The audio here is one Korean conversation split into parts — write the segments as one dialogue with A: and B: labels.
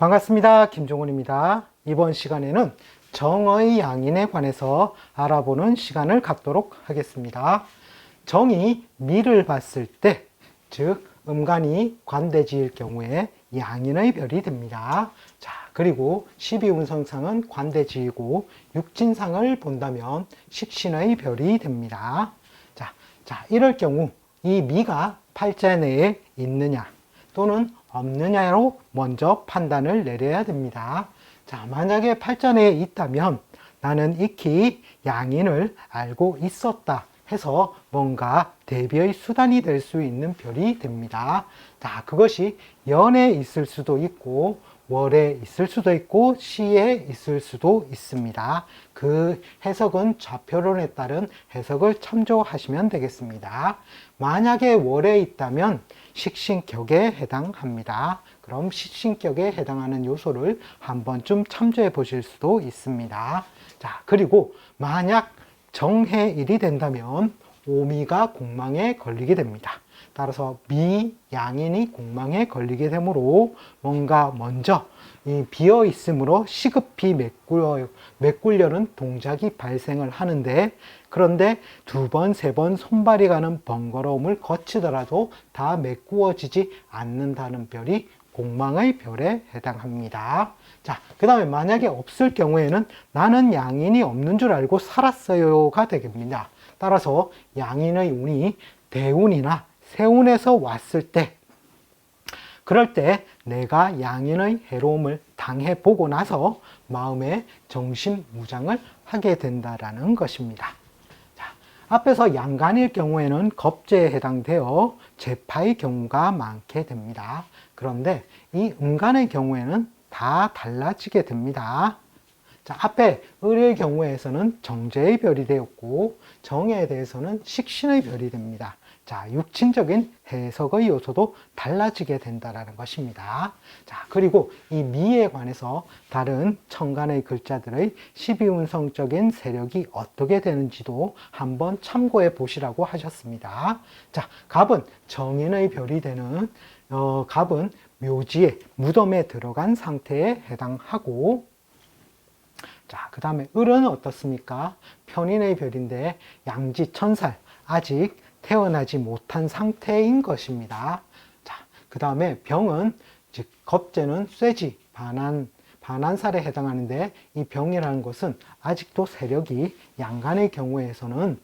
A: 반갑습니다. 김종훈입니다. 이번 시간에는 정의 양인에 관해서 알아보는 시간을 갖도록 하겠습니다. 정이 미를 봤을 때, 즉 음간이 관대지일 경우에 양인의 별이 됩니다. 자, 그리고 12운성상은 관대지이고 육진상을 본다면 식신의 별이 됩니다. 자, 자, 이럴 경우 이 미가 팔자 내에 있느냐 또는 없느냐로 먼저 판단을 내려야 됩니다. 자, 만약에 팔자 내에 있다면 나는 익히 양인을 알고 있었다 해서 뭔가 대비의 수단이 될 수 있는 별이 됩니다. 자, 그것이 연에 있을 수도 있고 월에 있을 수도 있고 시에 있을 수도 있습니다. 그 해석은 좌표론에 따른 해석을 참조하시면 되겠습니다. 만약에 월에 있다면 식신격에 해당합니다. 그럼 식신격에 해당하는 요소를 한 번쯤 참조해 보실 수도 있습니다. 자, 그리고 만약 정해일이 된다면 오미가 공망에 걸리게 됩니다. 따라서 미, 양인이 공망에 걸리게 되므로 뭔가 먼저 이 비어 있으므로 시급히 메꾸려, 메꾸려는 동작이 발생을 하는데 그런데 두 번, 세 번 손발이 가는 번거로움을 거치더라도 다 메꾸어지지 않는다는 별이 공망의 별에 해당합니다. 자, 그 다음에 만약에 없을 경우에는 나는 양인이 없는 줄 알고 살았어요가 되겠습니다. 따라서 양인의 운이 대운이나 세운에서 왔을 때 그럴 때 내가 양인의 해로움을 당해 보고 나서 마음의 정신 무장을 하게 된다라는 것입니다. 자, 앞에서 양간일 경우에는 겁제에 해당되어 재파의 경우가 많게 됩니다. 그런데 이 음간의 경우에는 다 달라지게 됩니다. 자, 앞에 을의 경우에서는 정제의 별이 되었고 정에 대해서는 식신의 별이 됩니다. 자, 육친적인 해석의 요소도 달라지게 된다라는 것입니다. 자, 그리고 이 미에 관해서 다른 천간의 글자들의 12운성적인 세력이 어떻게 되는지도 한번 참고해 보시라고 하셨습니다. 자, 갑은 정인의 별이 되는 어, 갑은 묘지에 무덤에 들어간 상태에 해당하고 자, 그 다음에 을은 어떻습니까? 편인의 별인데 양지 천살 아직 태어나지 못한 상태인 것입니다. 자, 그 다음에 병은 즉 겁제는 쇠지 반한 반한살에 해당하는데 이 병이라는 것은 아직도 세력이 양간의 경우에서는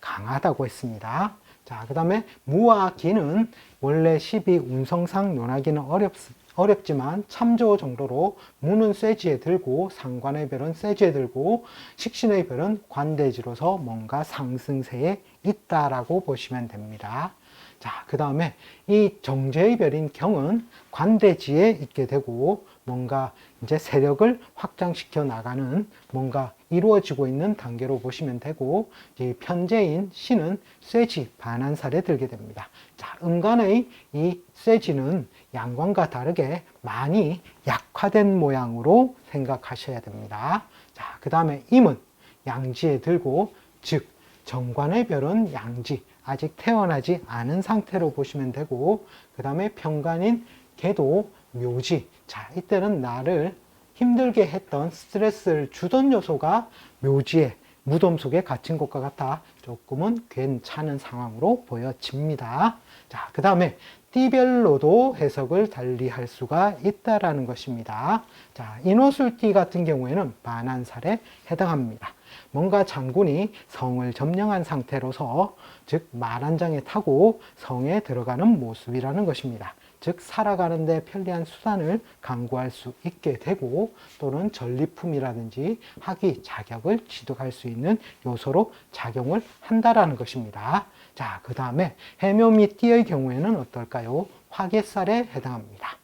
A: 강하다고 했습니다. 자, 그 다음에 무와 기는 원래 12 운성상 논하기는 어렵, 어렵지만 참조 정도로 무는 쇠지에 들고 상관의 별은 쇠지에 들고 식신의 별은 관대지로서 뭔가 상승세에 있다라고 보시면 됩니다. 자, 그 다음에 이 정제의 별인 경은 관대지에 있게 되고 뭔가 이제 세력을 확장시켜 나가는 뭔가 이루어지고 있는 단계로 보시면 되고 이 편제인 신은 쇠지 반한살에 들게 됩니다. 자, 음간의 이 쇠지는 양광과 다르게 많이 약화된 모양으로 생각하셔야 됩니다. 자, 그 다음에 임은 양지에 들고 즉 정관의 별은 양지 아직 태어나지 않은 상태로 보시면 되고 그 다음에 평간인 개도 묘지 자 이때는 나를 힘들게 했던 스트레스를 주던 요소가 묘지에 무덤 속에 갇힌 것과 같아 조금은 괜찮은 상황으로 보여집니다. 자, 그 다음에 띠별로도 해석을 달리 할 수가 있다라는 것입니다. 자, 인호술띠 같은 경우에는 반한살에 해당합니다. 뭔가 장군이 성을 점령한 상태로서 즉 말한 장에 타고 성에 들어가는 모습이라는 것입니다. 즉 살아가는 데 편리한 수단을 강구할 수 있게 되고 또는 전리품이라든지 학위 자격을 취득할 수 있는 요소로 작용을 한다라는 것입니다. 자, 그 다음에 해묘 및 띠의 경우에는 어떨까요? 화개살에 해당합니다.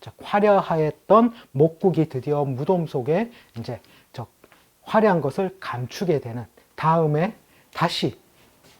A: 자, 화려하였던 목국이 드디어 무덤 속에 이제 저 화려한 것을 감추게 되는 다음에 다시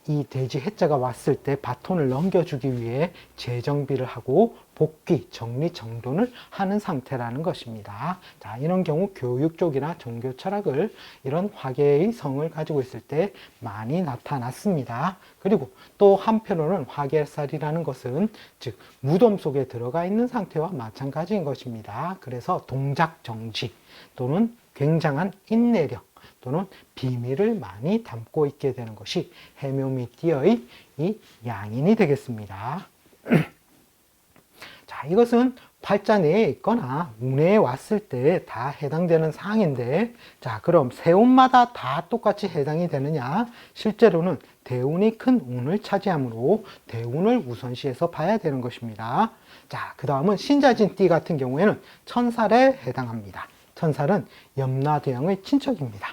A: 이 돼지 해자가 왔을 때 바톤을 넘겨주기 위해 재정비를 하고 복귀, 정리, 정돈을 하는 상태라는 것입니다. 자, 이런 경우 교육 쪽이나 종교 철학을 이런 화계의 성을 가지고 있을 때 많이 나타났습니다. 그리고 또 한편으로는 화계살이라는 것은 즉 무덤 속에 들어가 있는 상태와 마찬가지인 것입니다. 그래서 동작 정지 또는 굉장한 인내력 또는 비밀을 많이 담고 있게 되는 것이 해묘미띠의 이 양인이 되겠습니다. 자, 이것은 팔자 내에 있거나 운에 왔을 때 다 해당되는 사항인데, 자, 그럼 세 운마다 다 똑같이 해당이 되느냐? 실제로는 대운이 큰 운을 차지하므로 대운을 우선시해서 봐야 되는 것입니다. 자, 그 다음은 신자진띠 같은 경우에는 천살에 해당합니다. 천살은 염라대왕의 친척입니다.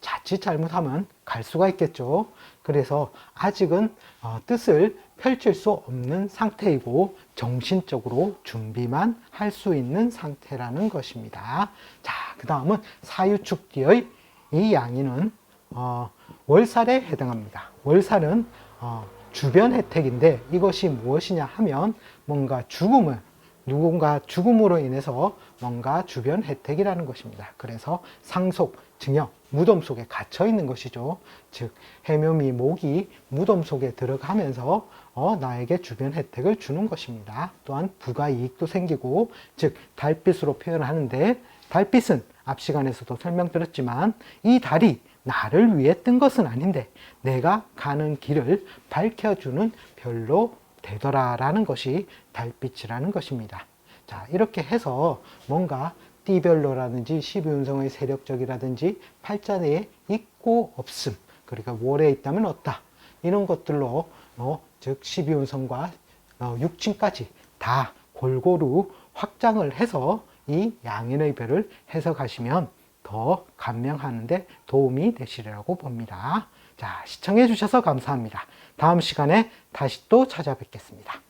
A: 자칫 잘못하면 갈 수가 있겠죠. 그래서 아직은 어, 뜻을 펼칠 수 없는 상태이고 정신적으로 준비만 할 수 있는 상태라는 것입니다. 자, 그 다음은 사유축띠의 이 양이는 어, 월살에 해당합니다. 월살은 어, 주변 혜택인데 이것이 무엇이냐 하면 뭔가 죽음을 누군가 죽음으로 인해서 뭔가 주변 혜택이라는 것입니다. 그래서 상속, 증여, 무덤 속에 갇혀 있는 것이죠. 즉 해묘미 목이 무덤 속에 들어가면서 어, 나에게 주변 혜택을 주는 것입니다. 또한 부가 이익도 생기고 즉 달빛으로 표현하는데 달빛은 앞 시간에서도 설명드렸지만 이 달이 나를 위해 뜬 것은 아닌데 내가 가는 길을 밝혀주는 별로 되더라라는 것이 달빛이라는 것입니다. 자, 이렇게 해서 뭔가 띠별로라든지 12운성의 세력적이라든지 팔자 내에 있고 없음, 그러니까 월에 있다면 없다. 이런 것들로 어, 즉 12운성과 어, 6층까지 다 골고루 확장을 해서 이 양인의 별을 해석하시면 더 감명하는데 도움이 되시리라고 봅니다. 자, 시청해 주셔서 감사합니다. 다음 시간에 다시 또 찾아뵙겠습니다.